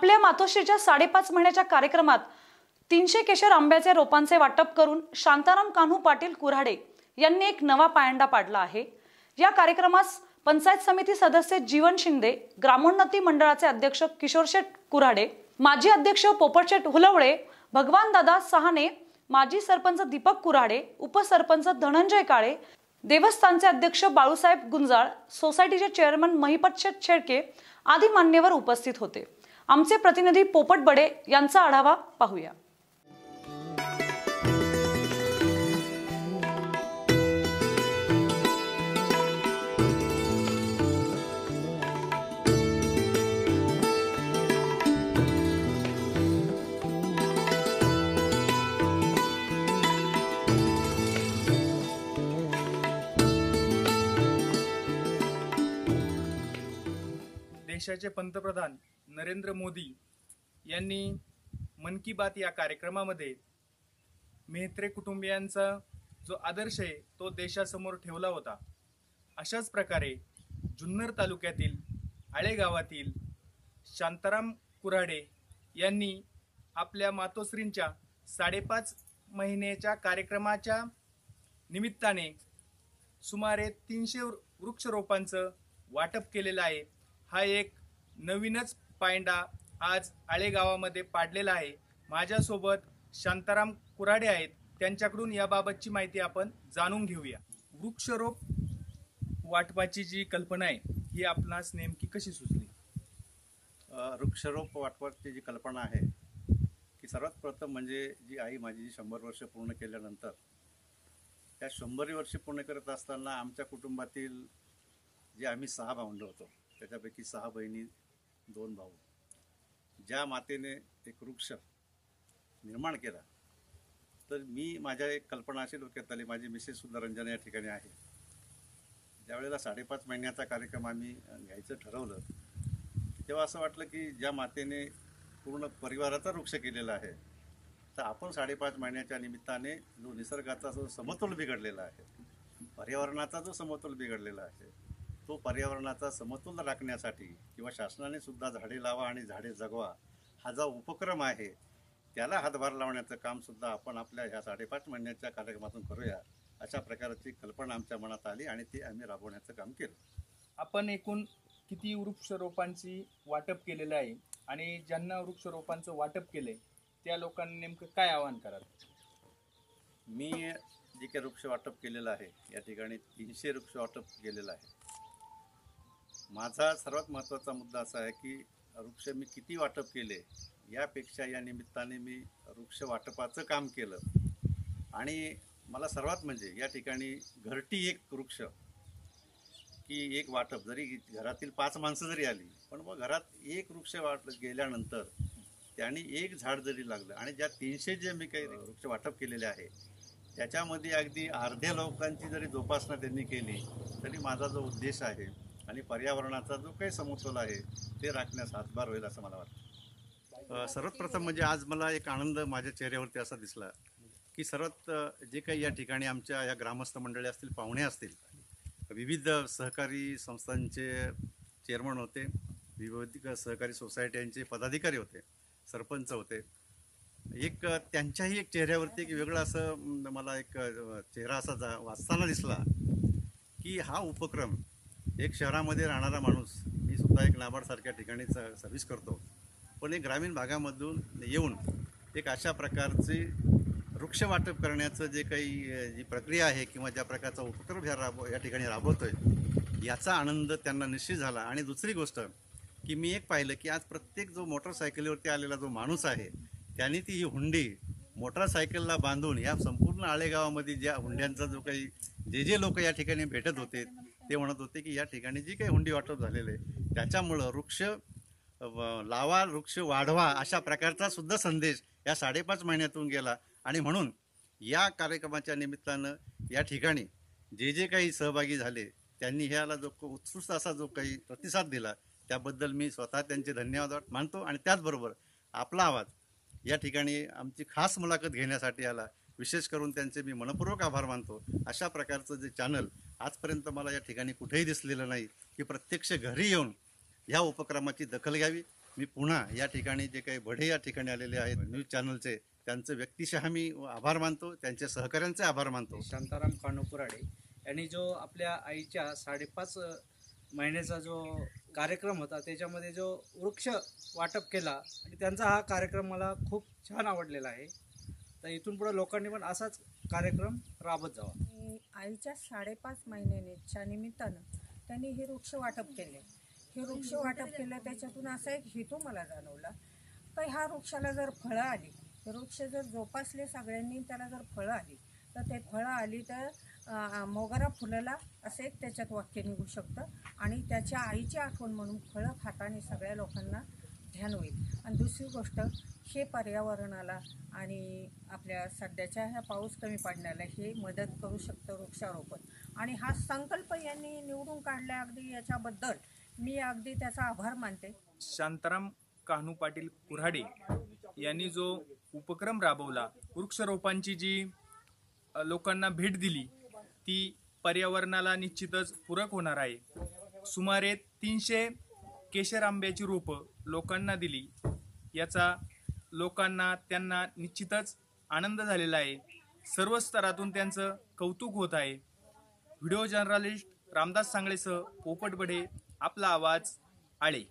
आपल्या मातोश्रीच्या साडेपाच महिन्याच्या कार्यक्रमात तीनशे केशर आंब्याचे रोपांचे वाटप करून शांताराम कान्हू पाटील कुऱ्हाडे यांनी एक नवा पायंडा पाडला आहे. या कार्यक्रमास पंचायत समिती सदस्य जीवन शिंदे ग्रामोन्नती मंडळाचे अध्यक्ष किशोरशेठ कुऱ्हाडे माजी अध्यक्ष पोपटशेठ हुलवळे भगवान दादा सहाने माजी सरपंच दीपक कुऱ्हाडे उपसरपंच धनंजय काळे देवस्थानचे अध्यक्ष बाळूसाहेब गुंजाळ सोसायटीचे चेअरमन महिपत शेठ शेळके आदी मान्यवर उपस्थित होते. आमचे प्रतिनिधी पोपट बडे यांचा आढावा पाहूया. देशाचे पंतप्रधान नरेंद्र मोदी यांनी मन की बात या कार्यक्रमामध्ये मेहत्रे कुटुंबियांचा जो आदर्श आहे तो देशासमोर ठेवला होता. अशाच प्रकारे जुन्नर तालुक्यातील आळेगावातील शांताराम कुऱ्हाडे यांनी आपल्या मातोश्रींच्या साडेपाच महिन्याच्या कार्यक्रमाच्या निमित्ताने सुमारे तीनशे वृक्षरोपांचं वाटप केलेलं आहे. हा एक नवीनच पायंडा आज आळेगावामध्ये पाडलेला आहे. माझ्यासोबत शांताराम कुराडे आहेत. त्यांच्याकडून याबाबतची माहिती आपण जाणून घेऊया. वृक्षरोप वाटपाची जी कल्पना आहे ही आपणास नेमकी कशी सुचली? वृक्षरोप वृक्षारोप वाटपाची जी कल्पना आहे की सर्वात प्रथम म्हणजे जी आई माझी जी शंभर वर्ष पूर्ण केल्यानंतर त्या शंभरी वर्ष पूर्ण करत असताना आमच्या कुटुंबातील जे आम्ही सहा भावंड होतो त्याच्यापैकी सहा बहिणी दोन भाऊ. ज्या मातेने एक वृक्ष निर्माण केला तर मी माझ्या एक कल्पना अशी डोक्यात आली माझी मिसेस सुद्धा रंजना या ठिकाणी आहे. ज्यावेळेला साडेपाच महिन्याचा कार्यक्रम आम्ही घ्यायचं ठरवलं तेव्हा असं वाटलं की ज्या मातेने पूर्ण परिवाराचा वृक्ष केलेला आहे तर आपण साडेपाच महिन्याच्या निमित्ताने जो निसर्गाचा जो समतोल बिघडलेला आहे पर्यावरणाचा जो समतोल बिघडलेला आहे तो पर्यावरणाचा समतोल राखण्यासाठी किंवा शासनाने सुद्धा झाडे लावा आणि झाडे जगवा हा जो उपक्रम आहे त्याला हातभार लावण्याचं कामसुद्धा आपण आपल्या ह्या साडेपाच महिन्याच्या कार्यक्रमातून करूया अशा प्रकारची कल्पना आमच्या मनात आली आणि ती आम्ही राबवण्याचं काम केलं. आपण एकूण किती वृक्षरोपांची वाटप केलेलं आहे आणि ज्यांना वृक्षरोपांचं वाटप केलंय त्या लोकांनी नेमकं काय आवाहन कराल? मी जे काही वृक्ष वाटप केलेलं आहे या ठिकाणी तीनशे वृक्ष वाटप केलेलं आहे. माझा सर्वात महत्त्वाचा मुद्दा असा आहे की वृक्ष मी किती वाटप केले यापेक्षा या निमित्ताने मी वृक्ष वाटपाचं काम केलं. आणि मला सर्वात म्हणजे या ठिकाणी घरटी एक वृक्ष की एक वाटप. जरी घरातील पाच माणसं जरी आली पण मग घरात एक वृक्ष वाट गेल्यानंतर त्यांनी एक झाड जरी लागलं आणि ज्या तीनशे जे मी काही वृक्ष वाटप केलेले आहे त्याच्यामध्ये अगदी अर्ध्या लोकांची जरी जोपासना त्यांनी केली तरी माझा जो उद्देश आहे आणि पर्यावरणाचा जो काही समतोल आहे ते राखण्यास हातभार होईल असं मला वाटतं. सर्वात प्रथम म्हणजे आज मला एक आनंद माझ्या चेहऱ्यावरती असा दिसला की सर्वात जे काही या ठिकाणी आमच्या या ग्रामस्थ मंडळी असतील पाहुणे असतील विविध सहकारी संस्थांचे चेअरमन होते विविध सहकारी सोसायट्यांचे पदाधिकारी होते सरपंच होते. एक त्यांच्याही एक चेहऱ्यावरती एक वेगळं असं मला एक चेहरा असा जा वाचताना दिसला की हा उपक्रम एक शहरामध्ये राहणारा माणूस मी सुद्धा एक नाबार्डसारख्या ठिकाणी स- सर्व्हिस करतो. पण एक ग्रामीण भागामधून येऊन एक अशा प्रकारचे वृक्ष वाटप करण्याचं जे काही जी प्रक्रिया आहे किंवा ज्या प्रकारचा उपक्रम ह्या राब या ठिकाणी राबवतो आहे याचा आनंद त्यांना निश्चित झाला. आणि दुसरी गोष्ट की मी एक पाहिलं की आज प्रत्येक जो मोटरसायकलीवरती आलेला जो माणूस आहे त्यांनी ती ही हुंडी मोटरसायकलला बांधून या संपूर्ण आळेगावामध्ये ज्या हुंड्यांचा जो काही जे जे लोक या ठिकाणी भेटत होते ते म्हणत होते की या ठिकाणी जी काही हुंडी वाटप झालेलं आहे त्याच्यामुळं वृक्ष व- लावा वृक्ष वाढवा अशा प्रकारचा सुद्धा संदेश या साडेपाच महिन्यातून गेला. आणि म्हणून या कार्यक्रमाच्या निमित्तानं या ठिकाणी जे जे काही सहभागी झाले त्यांनी ह्याला जो क- असा जो काही प्रतिसाद दिला त्याबद्दल मी स्वतः त्यांचे धन्यवाद मानतो. आणि त्याचबरोबर आपला आवाज या ठिकाणी आमची खास मुलाखत घेण्यासाठी आला. विशेष करून त्यांचे मी मनपूर्वक आभार मानतो. अशा प्रकारचं जे चॅनल आजपर्यंत मला या ठिकाणी कुठेही दिसलेलं नाही की प्रत्यक्ष घरी येऊन ह्या उपक्रमाची दखल घ्यावी. मी पुन्हा या ठिकाणी जे काही भडे या ठिकाणी आलेले आहेत न्यूज चॅनलचे त्यांचं व्यक्तिशः मी आभार मानतो त्यांच्या सहकाऱ्यांचे आभार मानतो. शांताराम कानोपुराडे यांनी जो आपल्या आईच्या साडेपाच महिन्याचा जो कार्यक्रम होता त्याच्यामध्ये जो वृक्ष वाटप केला आणि त्यांचा हा कार्यक्रम मला खूप छान आवडलेला आहे. तर इथून पुढे लोकांनी पण असाच कार्यक्रम राबत जावा. आईच्या साडेपाच महिन्याच्या निमित्तानं त्यांनी हे वृक्ष वाटप केले. हे वृक्ष वाटप केलं त्याच्यातून असा एक हेतू मला जाणवला तर ह्या वृक्षाला जर फळं आली हे वृक्ष जर जोपासले सगळ्यांनी त्याला जर फळं आली तर ते फळं आली तर मोगरा फुलला असं एक त्याच्यात वाक्य निघू शकतं. आणि त्याच्या आईची आठवण म्हणून फळं खाताने सगळ्या लोकांना ध्यान होईल. आणि दुसरी गोष्ट हे पर्यावरणाला आणि आपल्या सध्याच्या ह्या पाऊस कमी पडण्याला हे मदत करू शकतं वृक्षारोपण. आणि हा संकल्प यांनी निवडून काढला अगदी याच्याबद्दल. मी अगदी त्याचा आभार मानते. शांताराम कान्हू पाटील कुऱ्हाडे यांनी जो उपक्रम राबवला वृक्षारोपांची जी लोकांना भेट दिली ती पर्यावरणाला निश्चितच पूरक होणार आहे. सुमारे तीनशे केशर आंब्याची रोपं लोकांना दिली. याचा लोकांना त्यांना निश्चितच आनंद झालेला आहे. सर्व स्तरातून त्यांचं कौतुक होत आहे. व्हिडिओ जर्नलिस्ट रामदास सांगळेसह पोपट बढे आपला आवाज आळे.